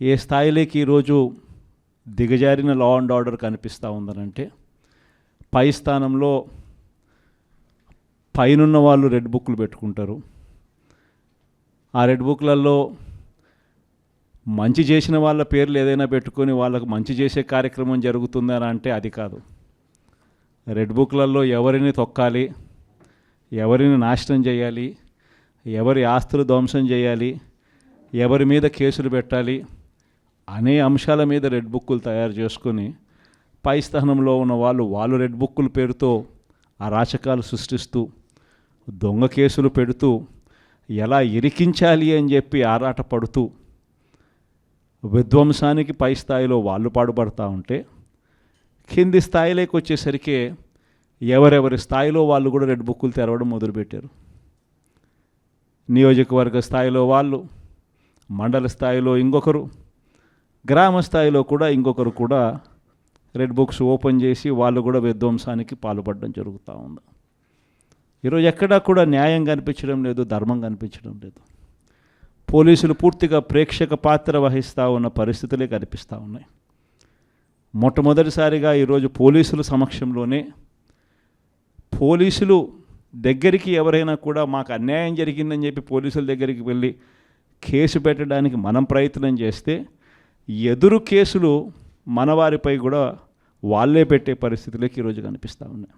ఏ స్థాయిలోకి ఈరోజు దిగజారిన law and order కనిపిస్తూ ఉందనంటే పై స్థానంలో పైనున్న వాళ్ళు రెడ్ బుక్లు పెట్టుకుంటారు. ఆ రెడ్ బుక్లలో మంచి చేసిన వాళ్ళ పేర్లు ఏదైనా పెట్టుకొని వాళ్ళకు మంచి చేసే కార్యక్రమం జరుగుతుందని అంటే అది కాదు. రెడ్ బుక్లలో ఎవరిని తొక్కాలి ఎవరిని నాశనం చేయాలి ఎవరి ఆస్తులు ధ్వంసం చేయాలి ఎవరి మీద కేసులు పెట్టాలి అనే అంశాల మీద రెడ్ బుక్కులు తయారు చేసుకొని పై స్థానంలో ఉన్న వాళ్ళు వాళ్ళు రెడ్ బుక్కుల పేరుతో అరాచకాలు సృష్టిస్తూ దొంగ కేసులు పెడుతూ ఎలా ఇరికించాలి అని చెప్పి ఆరాట పడుతూ విధ్వంసానికి పై స్థాయిలో వాళ్ళు పాడుపడతా ఉంటే కింది స్థాయిలోకి వచ్చేసరికి ఎవరెవరి స్థాయిలో వాళ్ళు కూడా రెడ్ బుక్కులు తెరవడం మొదలుపెట్టారు. నియోజకవర్గ స్థాయిలో వాళ్ళు మండల స్థాయిలో ఇంకొకరు గ్రామ స్థాయిలో కూడా ఇంకొకరు కూడా రెడ్ బుక్స్ ఓపెన్ చేసి వాళ్ళు కూడా విధ్వంసానికి పాల్పడడం జరుగుతూ ఉంది. ఈరోజు ఎక్కడా కూడా న్యాయం కనిపించడం లేదు ధర్మం కనిపించడం లేదు. పోలీసులు పూర్తిగా ప్రేక్షక పాత్ర వహిస్తూ ఉన్న పరిస్థితులే కనిపిస్తూ ఉన్నాయి. మొట్టమొదటిసారిగా ఈరోజు పోలీసుల సమక్షంలోనే పోలీసులు దగ్గరికి ఎవరైనా కూడా మాకు అన్యాయం జరిగిందని చెప్పి పోలీసుల దగ్గరికి వెళ్ళి కేసు పెట్టడానికి మనం ప్రయత్నం చేస్తే ఎదురు కేసులు మనవారిపై కూడా వాళ్ళే పెట్టే పరిస్థితులకి ఈరోజు కనిపిస్తూ ఉన్నాయి.